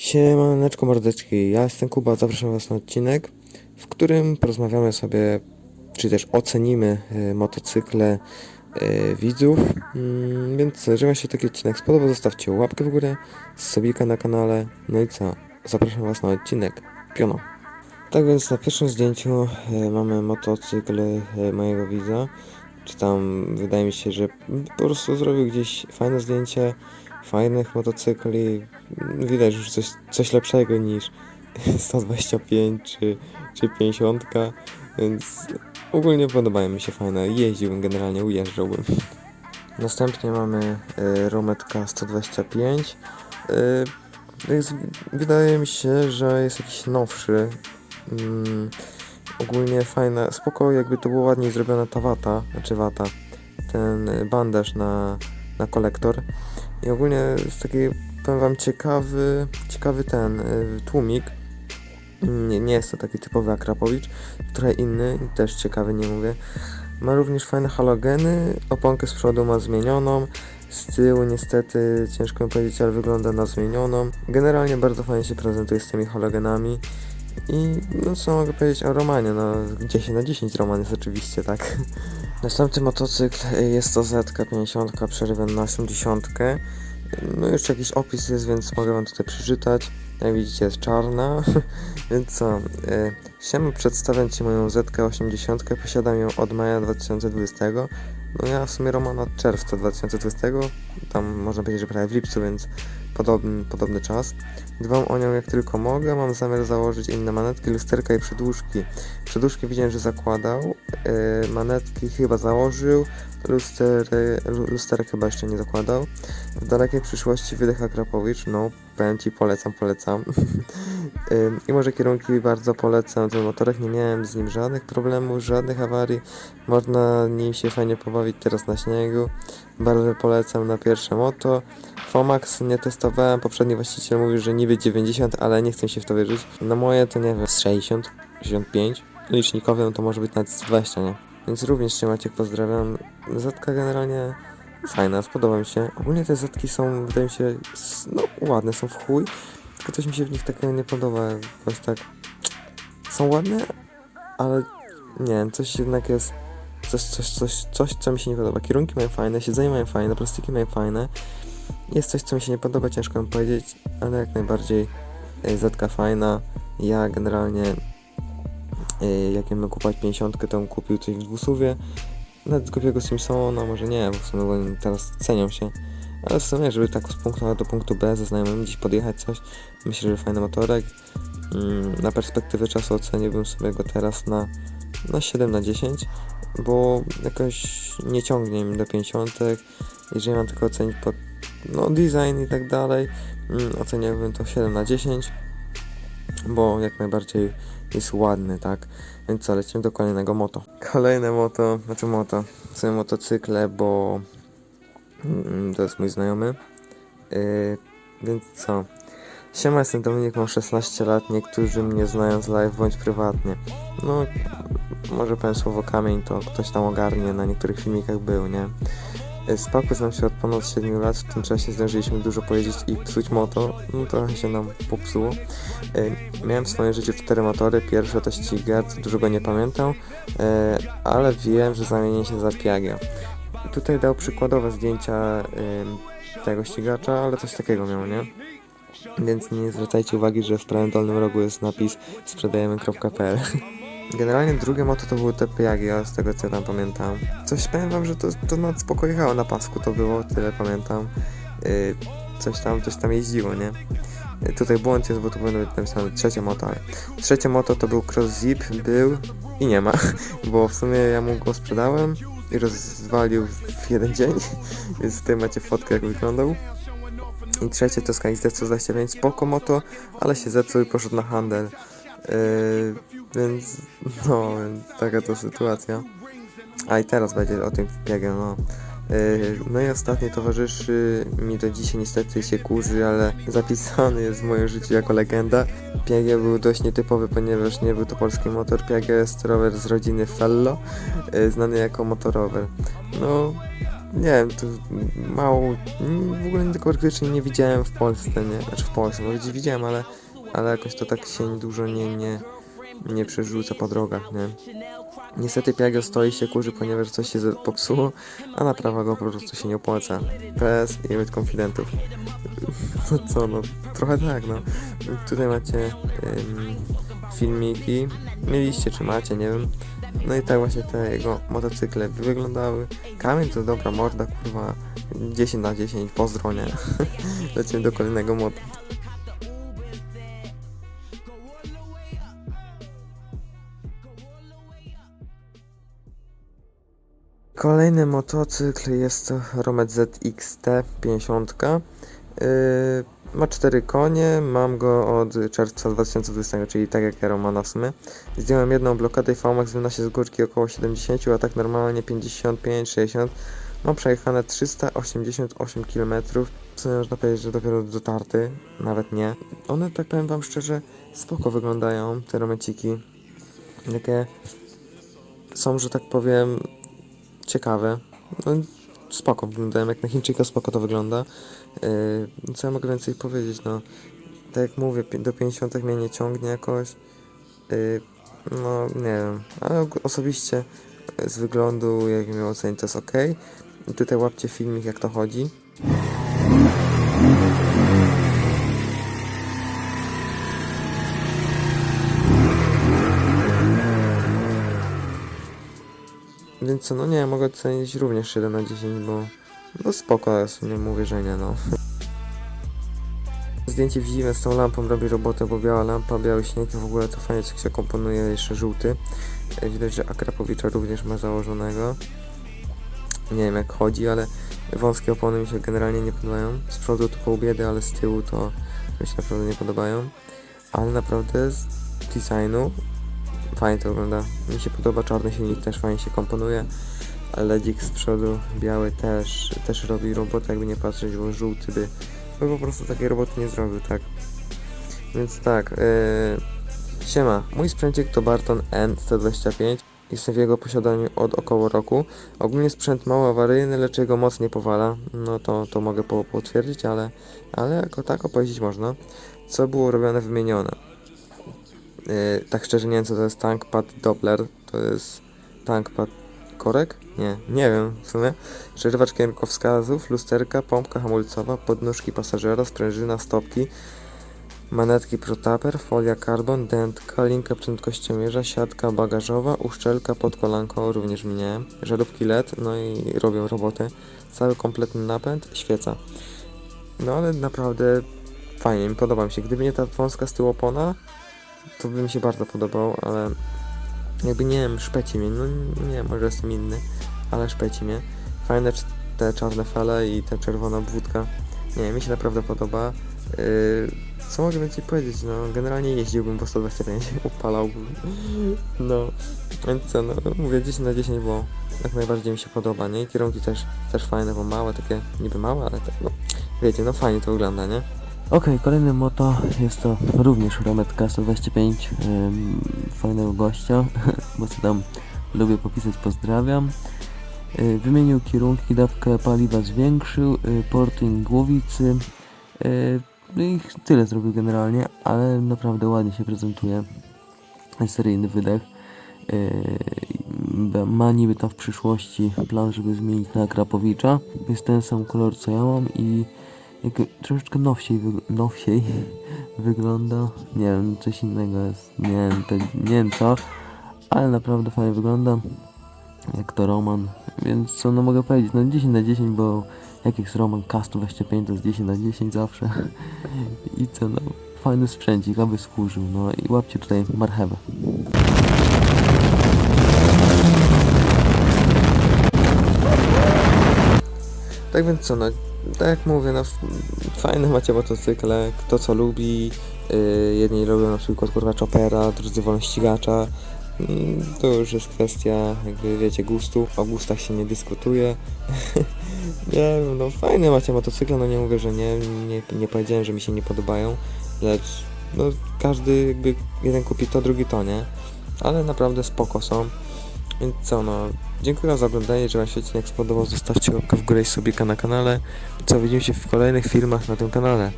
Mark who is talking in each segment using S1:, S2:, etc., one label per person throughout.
S1: Siemaneczko mordeczki, ja jestem Kuba, zapraszam was na odcinek, w którym porozmawiamy sobie, czy też ocenimy e, motocykle e, widzów, mm, więc jeżeli wam się taki odcinek. Spodobał, zostawcie łapkę w górę, subika na kanale, no i co, zapraszam was na odcinek, piono. Tak więc na pierwszym zdjęciu e, mamy motocykl e, mojego widza, czy tam wydaje mi się, że po prostu zrobił gdzieś fajne zdjęcie fajnych motocykli, widać już coś, coś lepszego niż 125 czy, czy 50, więc ogólnie podobają mi się fajne. Jeździłbym generalnie, ujeżdżałbym. Następnie mamy y, Rometka 125. Y, jest, wydaje mi się, że jest jakiś nowszy. Mm, ogólnie fajne, spoko jakby to było ładniej zrobiona ta wata, znaczy wata, ten bandaż na, na kolektor. I ogólnie jest taki, powiem wam, ciekawy, ciekawy ten y, tłumik. Nie, nie jest to taki typowy Akrapowicz, trochę inny, też ciekawy, nie mówię. Ma również fajne halogeny, oponkę z przodu ma zmienioną, z tyłu niestety ciężko mi powiedzieć, ale wygląda na zmienioną. Generalnie bardzo fajnie się prezentuje z tymi halogenami. I no co mogę powiedzieć o Romanie, no 10 na 10 Roman jest oczywiście, tak. Następny motocykl y, jest to ZK50 przerywen na 80. No już jakiś opis jest, więc mogę wam tutaj przeczytać. Jak widzicie jest czarna, więc co, y, siema przedstawiam Ci moją ZK80, posiadam ją od maja 2020. No ja w sumie Roman od czerwca 2020, tam można powiedzieć, że prawie w lipcu, więc podobny, podobny czas. Dbam o nią jak tylko mogę, mam zamiar założyć inne manetki, lusterka i przedłużki. Przedłużki widziałem, że zakładał, yy, manetki chyba założył, lustery, lu- lusterek chyba jeszcze nie zakładał. W dalekiej przyszłości wydech Akrapowicz, no powiem Ci polecam, polecam. I może kierunki bardzo polecam, ten motorek nie miałem z nim żadnych problemów, żadnych awarii, można nim się fajnie pobawić teraz na śniegu. Bardzo polecam na pierwsze moto. Fomax nie testowałem, poprzedni właściciel mówił, że niby 90, ale nie chcę się w to wierzyć. Na moje to nie wiem, z 60, 65. Licznikowe to może być nawet z 20, nie? Więc również Cię Maciek pozdrawiam. Zatka generalnie fajna, spodoba mi się. Ogólnie te zetki są, wydaje mi się, no ładne, są w chuj. Coś mi się w nich takiego nie podoba, jakoś tak... Są ładne, ale nie wiem, coś jednak jest... Coś, coś, coś, coś, co mi się nie podoba. Kierunki mają fajne, siedzenia mają fajne, plastiki mają fajne. Jest coś, co mi się nie podoba, ciężko mi powiedzieć, ale jak najbardziej e, zetka fajna. Ja generalnie, e, jak miałem kupować 50, to bym kupił coś w dwusuwie. Nawet głupiego Simpsona, może nie, bo w sumie teraz cenią się. Ale w sumie, żeby tak z punktu A do punktu B ze znajomymi gdzieś podjechać coś, myślę, że fajny motorek. Mm, Na perspektywę czasu oceniłbym sobie go teraz na, na 7 na 10, bo jakoś nie ciągnie mi do 50. Jeżeli mam tylko ocenić pod no, design i tak dalej, mm, oceniałbym to 7 na 10, bo jak najbardziej jest ładny, tak? Więc co, lecimy do kolejnego moto. Kolejne moto, znaczy moto, są motocykle, bo to jest mój znajomy. Yy, więc co? Siema, jestem Dominik, mam 16 lat, niektórzy mnie znają z live bądź prywatnie. No, może powiem słowo kamień, to ktoś tam ogarnie, na niektórych filmikach był, nie? Z Paku znam się od ponad 7 lat, w tym czasie zdążyliśmy dużo pojeździć i psuć moto, no trochę się nam popsuło. Yy, Miałem w swoim życiu cztery motory, pierwsze to ścigacz, dużo go nie pamiętam, yy, ale wiem, że zamienię się za Piaggio. Tutaj dał przykładowe zdjęcia yy, tego ścigacza, ale coś takiego miał, nie? Więc nie zwracajcie uwagi, że w prawym dolnym rogu jest napis sprzedajemy.pl Generalnie drugie moto to były te Piaggio, z tego co ja tam pamiętam. Coś powiem wam, że to, to nad spoko jechało na pasku, to było, tyle pamiętam. Yy, coś tam, coś tam jeździło, nie? Yy, tutaj błąd jest, bo tu powinno być napisane trzecie moto, ale trzecie moto to był Cross Zip, był i nie ma, bo w sumie ja mu go sprzedałem rozwalił w jeden dzień, więc tutaj macie fotkę jak wyglądał. I trzecie to SkyXD 129, spoko moto, ale się zepsuł i poszedł na handel. Yy, więc no, taka to sytuacja. A i teraz będzie o tym biegiem, no. Yy, no i ostatni towarzyszy mi do dzisiaj niestety się kurzy, ale zapisany jest w moim życiu jako legenda. Piaggio był dość nietypowy, ponieważ nie był to polski motor. Piaggio jest rower z rodziny Fello, yy, znany jako motorower. No, nie wiem, to mało, w ogóle nigdy praktycznie nie widziałem w Polsce, nie? Znaczy w Polsce, no widziałem, ale, ale jakoś to tak się dużo nie, nie, nie przerzuca po drogach, nie? Niestety Piaggio stoi się kurzy, ponieważ coś się popsuło, a naprawa go po prostu się nie opłaca. PS i limit konfidentów. No co, no, trochę tak, no. Tutaj macie ym, filmiki, mieliście czy macie, nie wiem. No i tak właśnie te jego motocykle wyglądały. Kamień to dobra morda, kurwa, 10 na 10, pozdro, nie? Lecimy do kolejnego motu. Kolejny motocykl jest to Romet ZXT 50. Yy, ma 4 konie, mam go od czerwca 2020, czyli tak jak ja Romana w sumie. Zdjąłem jedną blokadę i VMAX wynosi z górki około 70, a tak normalnie 55-60. Mam przejechane 388 km. W sumie można powiedzieć, że dopiero dotarty, nawet nie. One, tak powiem wam szczerze, spoko wyglądają, te romeciki. Takie są, że tak powiem, ciekawe. No, spoko wyglądają, jak na Chińczyka spoko to wygląda. Yy, co ja mogę więcej powiedzieć, no. Tak jak mówię, do 50 mnie nie ciągnie jakoś. Yy, no, nie wiem. Ale osobiście yy, z wyglądu, jak miał ocenić, to jest ok. Tutaj łapcie filmik, jak to chodzi. No nie, mogę ocenić również 7 na 10, bo no spoko jest, nie mówię, że nie, no. Zdjęcie w zimę z tą lampą robi robotę, bo biała lampa, biały śnieg w ogóle to fajnie się komponuje, jeszcze żółty. E, Widać, że Akrapowicza również ma założonego. Nie wiem jak chodzi, ale wąskie opony mi się generalnie nie podobają. Z przodu to pół biedy, ale z tyłu to mi się naprawdę nie podobają. Ale naprawdę z designu fajnie to wygląda. Mi się podoba czarny silnik, też fajnie się komponuje. LEDzik z przodu, biały też, też robi robotę, jakby nie patrzeć, bo żółty by, by po prostu takiej roboty nie zrobił, tak. Więc tak, yy, siema, mój sprzęcik to Barton N125. Jestem w jego posiadaniu od około roku. Ogólnie sprzęt mało awaryjny, lecz jego moc nie powala. No to, to mogę po, potwierdzić, ale, ale jako tak opowiedzieć można. Co było robione, wymienione. Yy, tak szczerze nie wiem co to jest tankpad Doppler. To jest tankpad korek? Nie, nie wiem w sumie. Przerywacz kierunkowskazów, lusterka, pompka hamulcowa, podnóżki pasażera, sprężyna, stopki, manetki protaper, folia carbon, dętka, linka prędkościomierza, siatka bagażowa, uszczelka pod kolanką również mnie, żarówki LED, no i robią robotę. Cały kompletny napęd, świeca. No ale naprawdę fajnie, mi podoba mi się. Gdyby nie ta wąska z tyłu opona, to by mi się bardzo podobał, ale jakby nie wiem, szpeci mnie, no nie może jestem inny, ale szpeci mnie. Fajne te czarne fale i ta czerwona wódka. Nie mi się naprawdę podoba. Yy, co mogę więcej powiedzieć? No, generalnie jeździłbym po 125, upalałbym. No, więc co, no, mówię 10 na 10, bo jak najbardziej mi się podoba, nie? I kierunki też, też fajne, bo małe, takie, niby małe, ale tak, no, wiecie, no fajnie to wygląda, nie?
S2: Okej, kolejny moto jest to również Rometka 125 ym, fajnego gościa, bo co tam lubię popisać, pozdrawiam. Y, wymienił kierunki, dawkę paliwa zwiększył, y, porting głowicy. Y, no i tyle zrobił generalnie, ale naprawdę ładnie się prezentuje. Seryjny wydech. Y, ma niby tam w przyszłości plan, żeby zmienić na Krapowicza. Jest ten sam kolor co ja mam i jak troszeczkę nowsiej, wyg- nowsiej wygląda. Nie wiem, coś innego jest. Nie wiem, to, nie wiem co, ale naprawdę fajnie wygląda. Jak to Roman. Więc co no mogę powiedzieć, no 10 na 10, bo jak jest Roman Cast 25 to jest 10 na 10 zawsze. I co no, fajny sprzęcik, aby służył. No i łapcie tutaj marchewę.
S1: Tak więc co, no, tak jak mówię, no, fajne macie motocykle, kto co lubi, yy, jedni lubią na przykład kurwa chopera, drudzy wolą ścigacza, Mm, to już jest kwestia, jakby wiecie, gustu, o gustach się nie dyskutuje. nie wiem, no fajne macie motocykle, no nie mówię, że nie, nie, nie powiedziałem, że mi się nie podobają, lecz no każdy jakby jeden kupi to, drugi to, nie? Ale naprawdę spoko są. Więc co, no, dziękuję za oglądanie, jeżeli Wam się odcinek spodobał, zostawcie łapkę w górę i subika na kanale. Co, widzimy się w kolejnych filmach na tym kanale.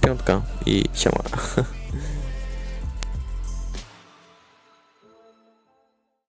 S1: Piątka i siema.